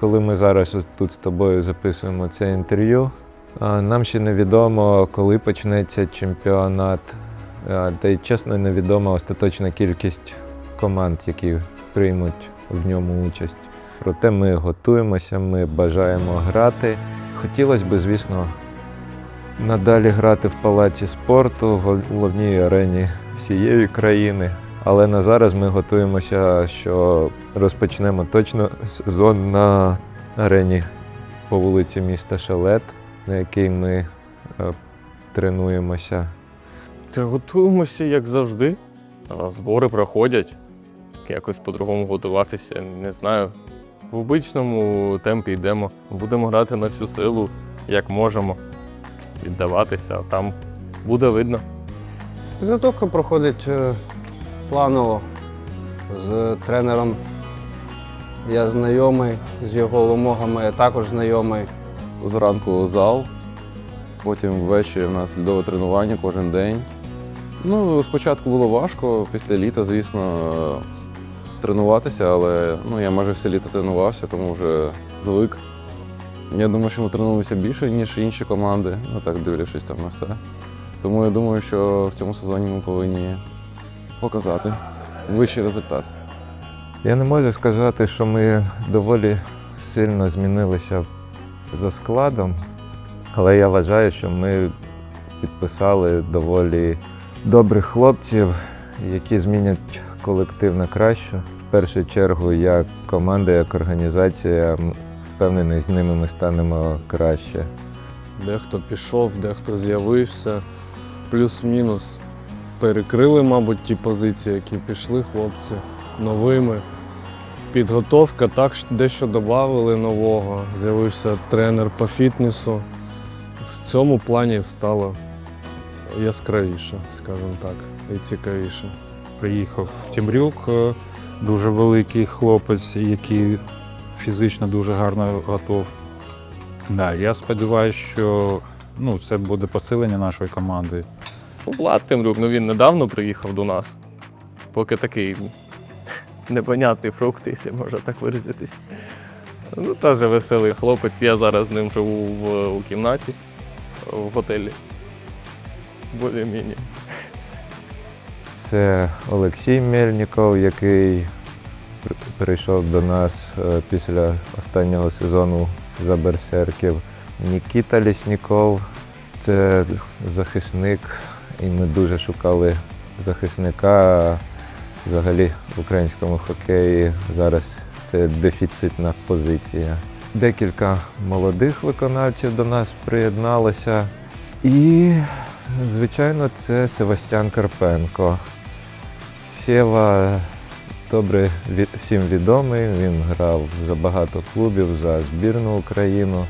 коли ми зараз тут з тобою записуємо це інтерв'ю, нам ще невідомо, коли почнеться чемпіонат. Та й чесно, невідома остаточна кількість команд, які приймуть в ньому участь. Проте ми готуємося, ми бажаємо грати. Хотілося б, звісно, надалі грати в палаці спорту, в головній арені всієї країни. Але на зараз ми готуємося, що розпочнемо точно сезон на арені по вулиці міста Шалет, на якій ми е, тренуємося. Та готуємося, як завжди. Збори проходять. Якось по-другому готуватися, не знаю. В обичному темпі йдемо. Будемо грати на всю силу, як можемо. Віддаватися, а там буде видно. Підготовка проходить е, планово з тренером. Я знайомий з його вимогами, я також знайомий. Зранку зал, потім ввечері в нас льодове тренування кожен день. Ну, спочатку було важко, після літа, звісно, тренуватися, але ну, я майже все літо тренувався, тому вже звик. Я думаю, що ми тренуємося більше, ніж інші команди, ну так дивлячись там на все. Тому я думаю, що в цьому сезоні ми повинні показати вищий результат. Я не можу сказати, що ми доволі сильно змінилися за складом, але я вважаю, що ми підписали доволі добрих хлопців, які змінять колектив на кращу. В першу чергу, як команда, як організація, впевнений, з ними ми станемо краще. Дехто пішов, дехто з'явився. Плюс-мінус перекрили, мабуть, ті позиції, які пішли хлопці новими. Підготовка так дещо додали нового. З'явився тренер по фітнесу. В цьому плані стало яскравіше, скажімо так, і цікавіше. приїхав Тімрюк, е, дуже великий хлопець, який фізично дуже гарно готов. Да, я сподіваюся, що ну, це буде посилення нашої команди. Влад Тимрук, ну він недавно приїхав до нас. Поки такий непонятний фрукт, якщо можна так виразитись. Ну, теж веселий хлопець. Я зараз з ним живу в, у кімнаті в готелі. Более-міні. Це Олексій Мельніков, який при- прийшов до нас е, після останнього сезону за берсерків. Нікіта Лісніков це захисник, і ми дуже шукали захисника. Взагалі в українському хокеї зараз це дефіцитна позиція. Декілька молодих виконавців до нас приєдналося. І Звичайно, це Севастьян Карпенко. Сєва добре всім відомий. Він грав за багато клубів, за збірну Україну.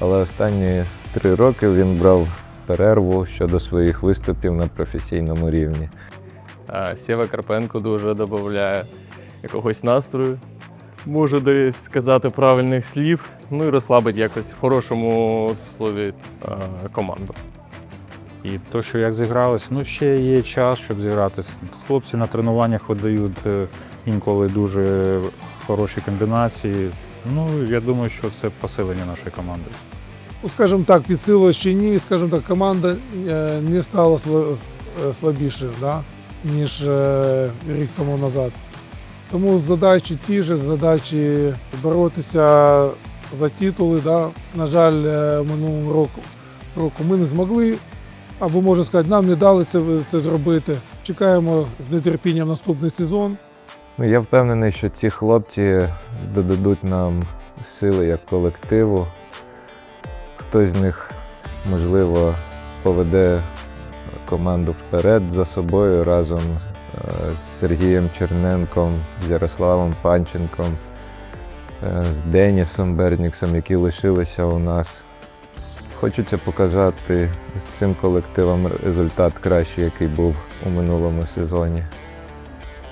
Але останні три роки він брав перерву щодо своїх виступів на професійному рівні. Сєва Карпенко дуже додає якогось настрою. Може десь сказати правильних слів, ну і розслабить якось в хорошому слові команду. І то, що як зігралось, ну ще є час, щоб зігратися. Хлопці на тренуваннях видають е, інколи дуже хороші комбінації. Ну, я думаю, що це посилення нашої команди. Ну, скажімо так, підсилилось чи ні, скажімо так, команда е, не стала е, слабішою, да, ніж е, рік тому назад. Тому задачі ті ж, задачі боротися за титули. Да. На жаль, минулого року, року ми не змогли, або можна сказати, нам не дали це, це зробити. Чекаємо з нетерпінням наступний сезон. Ну, я впевнений, що ці хлопці додадуть нам сили як колективу. Хтось з них, можливо, поведе команду вперед за собою разом е, з Сергієм Черненком, з Ярославом Панченком, е, з Денісом Берніксом, які лишилися у нас. Хочеться показати з цим колективом результат кращий, який був у минулому сезоні.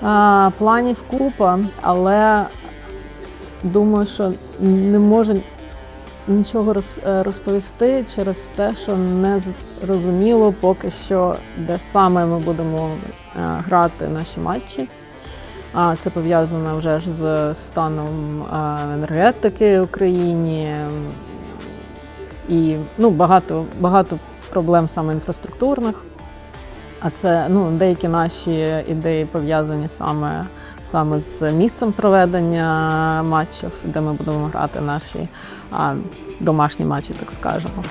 А, планів купа, але думаю, що не можу нічого е, розповісти через те, що не зрозуміло поки що, де саме ми будемо е, грати наші матчі. А це пов'язано вже ж з станом енергетики в Україні і ну, багато, багато проблем саме інфраструктурних. А це ну, деякі наші ідеї пов'язані саме, саме з місцем проведення матчів, де ми будемо грати наші домашні матчі, так скажемо.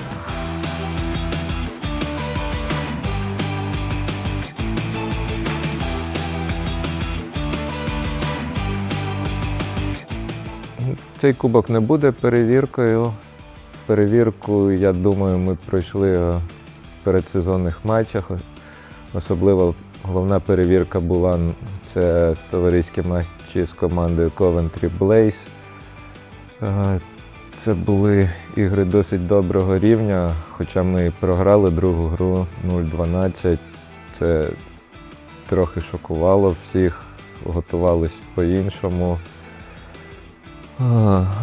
Цей кубок не буде перевіркою. Перевірку, я думаю, ми пройшли в передсезонних матчах. Особливо головна перевірка була це товариські матчі з командою Coventry Blaze. Е, Це були ігри досить доброго рівня, хоча ми програли другу гру 0-12. Це трохи шокувало всіх, готувались по-іншому.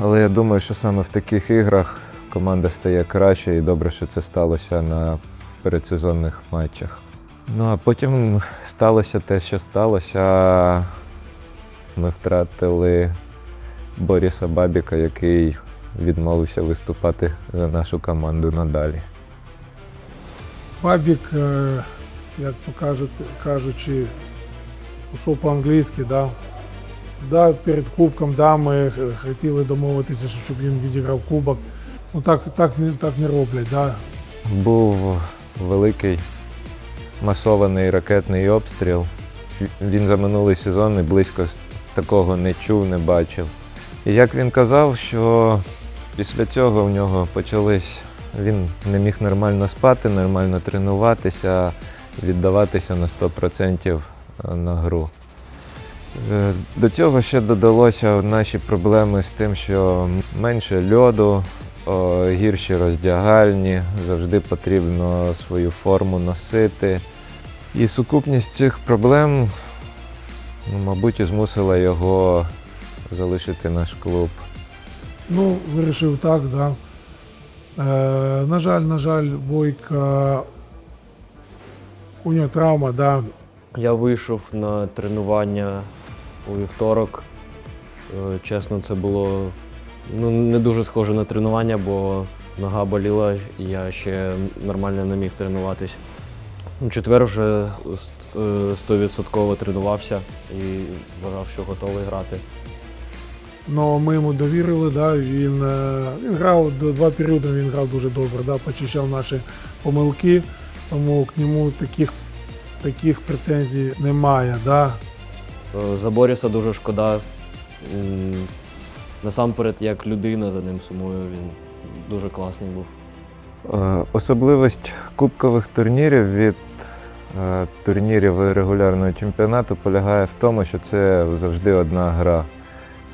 Але я думаю, що саме в таких іграх команда стає краще і добре, що це сталося на передсезонних матчах. Ну а потім сталося те, що сталося. Ми втратили Боріса Бабіка, який відмовився виступати за нашу команду надалі. Бабік, е, як то кажучи, пішов по-англійськи, да. Да, перед кубком да, ми хотіли домовитися, щоб він відіграв кубок. Ну так, так, не, так не роблять. Да. Був великий масований ракетний обстріл. Він за минулий сезон і близько такого не чув, не бачив. І як він казав, що після цього в нього почались. Він не міг нормально спати, нормально тренуватися, віддаватися на 100% на гру. Е, До цього ще додалося наші проблеми з тим, що менше льоду, гірші роздягальні, завжди потрібно свою форму носити. І сукупність цих проблем, ну, мабуть, і змусила його залишити наш клуб. Ну, вирішив так, да. Е, на жаль, на жаль, Бойка, у нього травма, да. Я вийшов на тренування у вівторок. Е, Чесно, це було ну, не дуже схоже на тренування, бо нога боліла, і я ще нормально не міг тренуватись. Четвер вже е, стовідсотково тренувався і вважав, що готовий грати. Но ми йому довірили, да, він, е, він грав два періоди, він грав дуже добре, да, почищав наші помилки, тому к ньому таких, таких претензій немає. Да. Е, За Боріса дуже шкода. Насамперед, як людина за ним сумую, він дуже класний був. Е, Особливість кубкових турнірів від е, турнірів регулярного чемпіонату полягає в тому, що це завжди одна гра.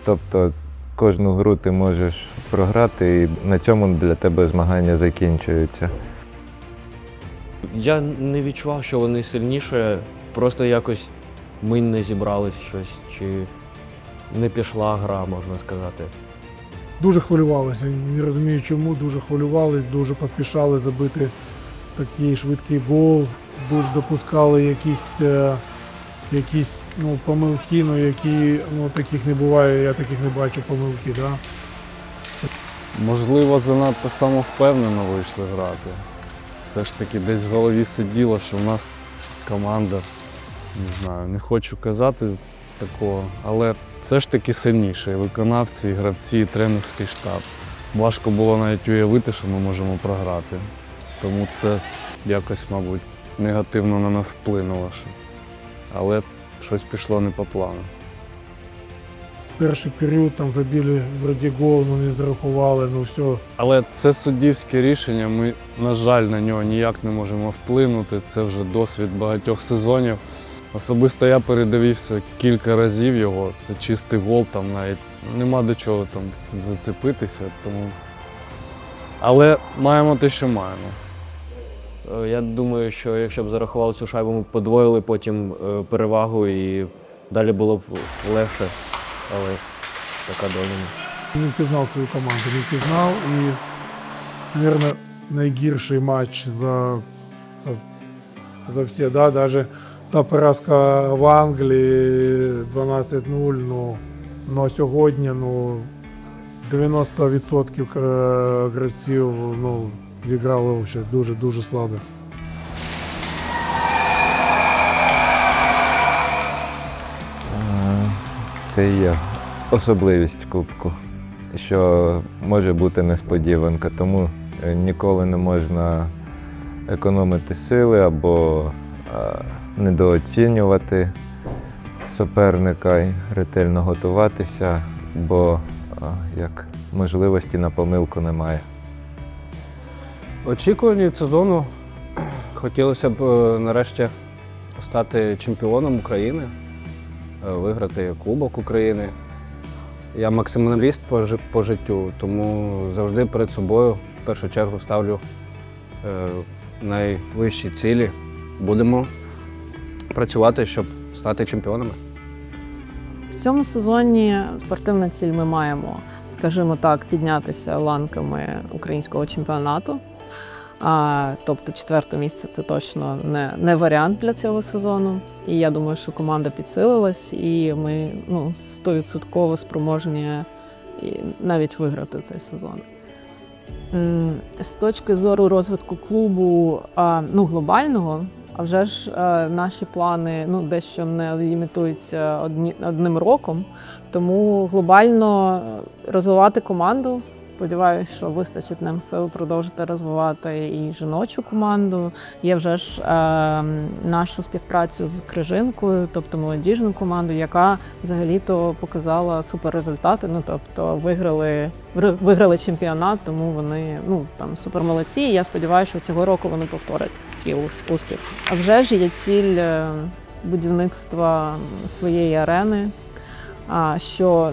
Тобто кожну гру ти можеш програти, і на цьому для тебе змагання закінчуються. Я не відчував, що вони сильніше, просто якось ми не зібрались щось, чи не пішла гра, можна сказати. Дуже хвилювалися, не розумію чому, дуже хвилювались, дуже поспішали забити такий швидкий гол, дуже допускали якісь, е, якісь ну, помилки, ну, які ну, таких не буває, я таких не бачу помилки. Да? Можливо, занадто самовпевнено вийшли грати. Все ж таки десь в голові сиділо, що в нас команда, не знаю, не хочу казати такого, але все ж таки сильніше. Виконавці, і гравці, і тренерський штаб. Важко було навіть уявити, що ми можемо програти. Тому це якось, мабуть, негативно на нас вплинуло. Але щось пішло не по плану. Перший період там забили вроді гол, ну не зарахували, ну все. Але це суддівське рішення. Ми, на жаль, на нього ніяк не можемо вплинути. Це вже досвід багатьох сезонів. Особисто я передивився кілька разів його. Це чистий гол, там навіть нема до чого там зацепитися. Тому... Але маємо те, що маємо. Е, Я думаю, що якщо б зарахували цю шайбу, ми б подвоїли потім е, перевагу і далі було б легше. Але така доля. Не впізнав свою команду, не впізнав. І, мабуть, найгірший матч за, за, за всі. Да? Даже та поразка в Англії 12-0. Ну, ну сьогодні ну, 90% кра- гравців ну, зіграли взагалі дуже-дуже слабо. Е, Це є особливість Кубку, що може бути несподіванка, тому е, ніколи не можна економити сили або е, недооцінювати суперника і ретельно готуватися, бо як можливості на помилку немає. Очікування від сезону хотілося б е, нарешті стати чемпіоном України, е, виграти Кубок України. Я максималіст по, життю, тому завжди перед собою в першу чергу ставлю е, найвищі цілі. Будемо працювати, щоб стати чемпіонами. В цьому сезоні спортивна ціль ми маємо, скажімо так, піднятися ланками українського чемпіонату. А, тобто четверте місце це точно не, не варіант для цього сезону. І я думаю, що команда підсилилась, і ми ну, 100% спроможні навіть виграти цей сезон. З точки зору розвитку клубу ну, глобального, а вже ж е, наші плани ну, дещо не лімітуються одні, одним роком. Тому глобально е, розвивати команду. Сподіваюся, що вистачить нам сил продовжити розвивати і жіночу команду. Є вже ж е, нашу співпрацю з Крижинкою, тобто молодіжну команду, яка взагалі-то показала супер результати. Ну тобто виграли, виграли- чемпіонат, тому вони ну там супер молодці. І я сподіваюся, що цього року вони повторять свій успіх. А вже ж є ціль е, будівництва своєї арени, що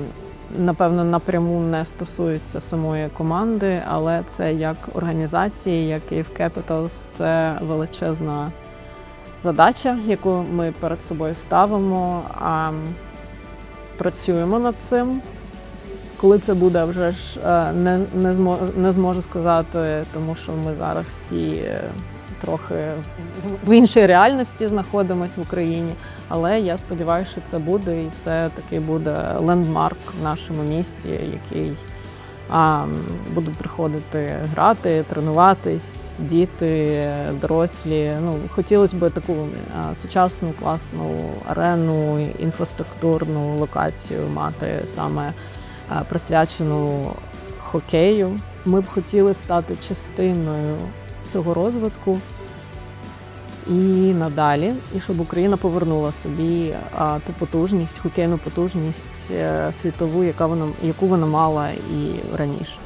напевно напряму не стосується самої команди, але це як організації, як Київ Capitals, це величезна задача, яку ми перед собою ставимо. А працюємо над цим. Коли це буде, вже ж е, не, не зможу сказати, тому що ми зараз всі е, трохи в- іншій реальності знаходимося в Україні. Але я сподіваюся, що це буде, і це такий буде лендмарк в нашому місті, який а, будуть приходити грати, тренуватись, діти, дорослі. Ну, хотілося б таку сучасну, класну арену, інфраструктурну локацію мати саме присвячену хокею. Ми б хотіли стати частиною цього розвитку і надалі, і щоб Україна повернула собі ту потужність, хокейну потужність е, світову, яка вона яку вона мала і раніше.